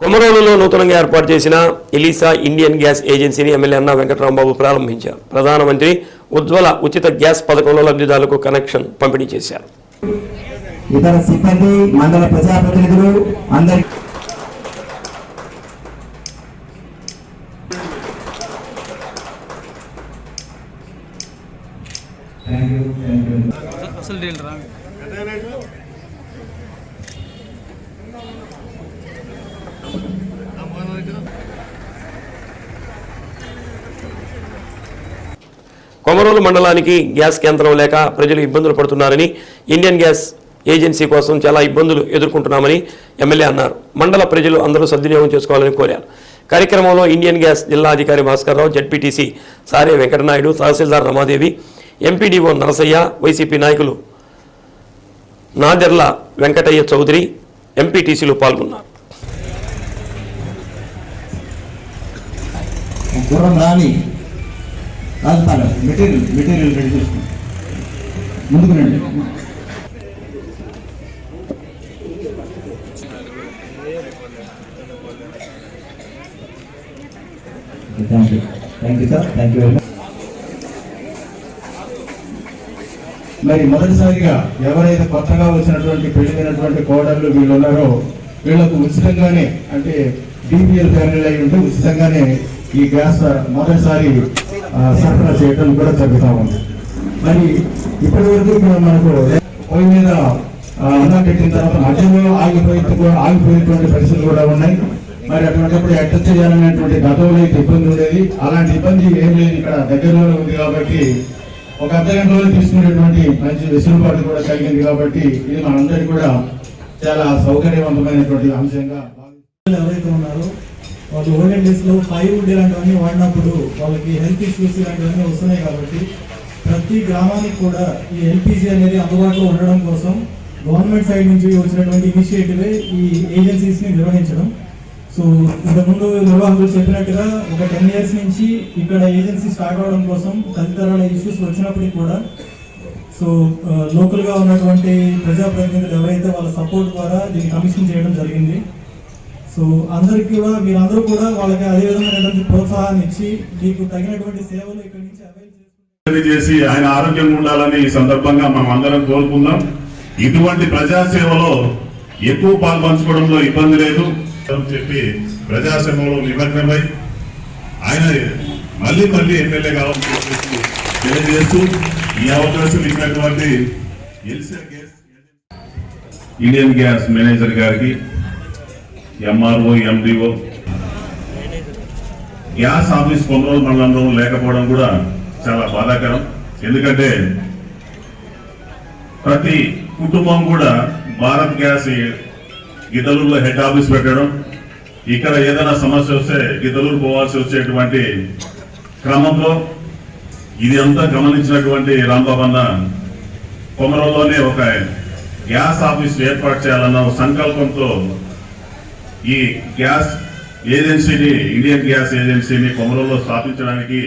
కొమరోలులో నూతనంగా ఏర్పాటు చేసిన ఎలీసా ఇండియన్ గ్యాస్ ఏజెన్సీని ఎమ్మెల్యే అన్నా వెంకటరామబాబు ప్రారంభించారు. ప్రధానమంత్రి ఉజ్వల ఉచిత గ్యాస్ పథకంలో లబ్ధిదారులకు కనెక్షన్ పంపిణీ చేశారు. ఇతర సిబ్బంది మండల ప్రజాప్రతినిధులు అందరి అసలు కొమరోలు మండలానికి గ్యాస్ కేంద్రం లేక ప్రజలు ఇబ్బందులు పడుతున్నారని ఇండియన్ గ్యాస్ ఏజెన్సీ కోసం చాలా ఇబ్బందులు ఎదుర్కొంటున్నామని ఎమ్మెల్యే అన్నారు. మండల ప్రజలు అందరూ సద్వినియోగం చేసుకోవాలని కోరారు. కార్యక్రమంలో ఇండియన్ గ్యాస్ జిల్లా అధికారి Bhaskar Rao ZPTC Sare Venkatanaidu tahsildar Ramadevi MPDO Narasayya YCP నాయకులు నాదెర్ల వెంకటయ్య చౌదరి ఎంపీటీసీలు పాల్గొన్నారు. గుర్రం కాదు రాజపాలెం మెటీరియల్ మెటీరియల్ రెడీ చేసుకోండి ముందుకు రండి. Thank you thank you sir thank you very much మరి మొదటిసారిగా ఎవరైతే కొత్తగా వచ్చినటువంటి పెళ్ళినటువంటి కోడళ్ళు వీళ్ళు ఉన్నారో వీళ్ళకు ఉచితంగానే అంటే డిపిఎల్ ఫ్యామిలీ అయి ఉంటే ఉచితంగానే ఈ గ్యాస్ మొదటిసారి సరఫరా చేయడం కూడా జరుగుతూ ఉంది. మరి ఇప్పటి వరకు మనకు పొయ్యి మీద అన్నం పెట్టిన తర్వాత మధ్యలో ఆగిపోయి ఆగిపోయినటువంటి పరిస్థితులు కూడా ఉన్నాయి. మరి అటువంటిప్పుడు ఎట్ట చేయాలనేటువంటి గతంలో అయితే ఇబ్బంది ఉండేది. అలాంటి ఇబ్బంది ఏం లేదు. ఇక్కడ దగ్గరలోనే ఉంది కాబట్టి ఒక అర్ధ గంటలో తీసుకునేటువంటి మంచి వెసులుబాటు కూడా కలిగింది కాబట్టి ఇది మనందరికీ కూడా చాలా సౌకర్యవంతమైనటువంటి అంశంగా ఎవరైతే ఉన్నారో వాళ్ళు ఓల్డెన్ డేస్లో ఇలాంటివన్నీ వాడినప్పుడు వాళ్ళకి హెల్త్ ఇష్యూస్ ఇలాంటివన్నీ వస్తున్నాయి కాబట్టి ప్రతి గ్రామానికి కూడా ఈ ఎల్పిజి అనేది అందుబాటులో ఉండడం కోసం గవర్నమెంట్ సైడ్ నుంచి వచ్చినటువంటి ఇనిషియేటివే ఈ ఏజెన్సీస్ని నిర్వహించడం. సో ఇంతకుముందు నిర్వాహకులు చెప్పినట్టుగా ఒక టెన్ ఇయర్స్ నుంచి ఇక్కడ ఏజెన్సీ స్టార్ట్ అవడం కోసం తదితరాల ఇష్యూస్ వచ్చినప్పటికీ కూడా సో లోకల్గా ఉన్నటువంటి ప్రజాప్రతినిధులు ఎవరైతే వాళ్ళ సపోర్ట్ ద్వారా దీన్ని కమిషన్ చేయడం జరిగింది. సో అందరికీ కూడా మీరందరూ కూడా వాళ్ళకి అదే విధమైనటువంటి ప్రోత్సాహాన్ని ఇచ్చి మీకు తగినటువంటి సేవలు ఇక్కడి నుంచి అవైల్ చేసి ఆయన ఆరోగ్యంగా ఉండాలని ఈ సందర్భంగా మనం అందరం కోరుకుందాం. ఇటువంటి ప్రజాసేవలో ఎక్కువ పాల్పంచుకోవడంలో ఇబ్బంది లేదు అని చెప్పి ప్రజాసేవలో నిమగ్నమై ఆయన మళ్ళీ మళ్ళీ ఎమ్మెల్యే కావాలని చెప్పేసి తెలియజేస్తూ ఈ అవకాశం ఇచ్చినటువంటి Elsa gas Indian gas manager గారికి ఎంఆర్ఓ ఎండిఓ గ్యాస్ ఆఫీస్ కొనుగోలు మండలంలో లేకపోవడం కూడా చాలా బాధాకరం. ఎందుకంటే ప్రతి కుటుంబం కూడా భారత్ గ్యాస్ గిద్దలూరులో హెడ్ ఆఫీస్ పెట్టడం ఇక్కడ ఏదైనా సమస్య వస్తే గిద్దలూరు పోవాల్సి వచ్చేటువంటి క్రమంలో ఇది అంతా గమనించినటువంటి రాంబాబు అన్న కొమరంలోనే ఒక గ్యాస్ ఆఫీస్ ఏర్పాటు చేయాలన్న సంకల్పంతో ఈ గ్యాస్ ఏజెన్సీని ఇండియన్ గ్యాస్ ఏజెన్సీని కొమరంలో స్థాపించడానికి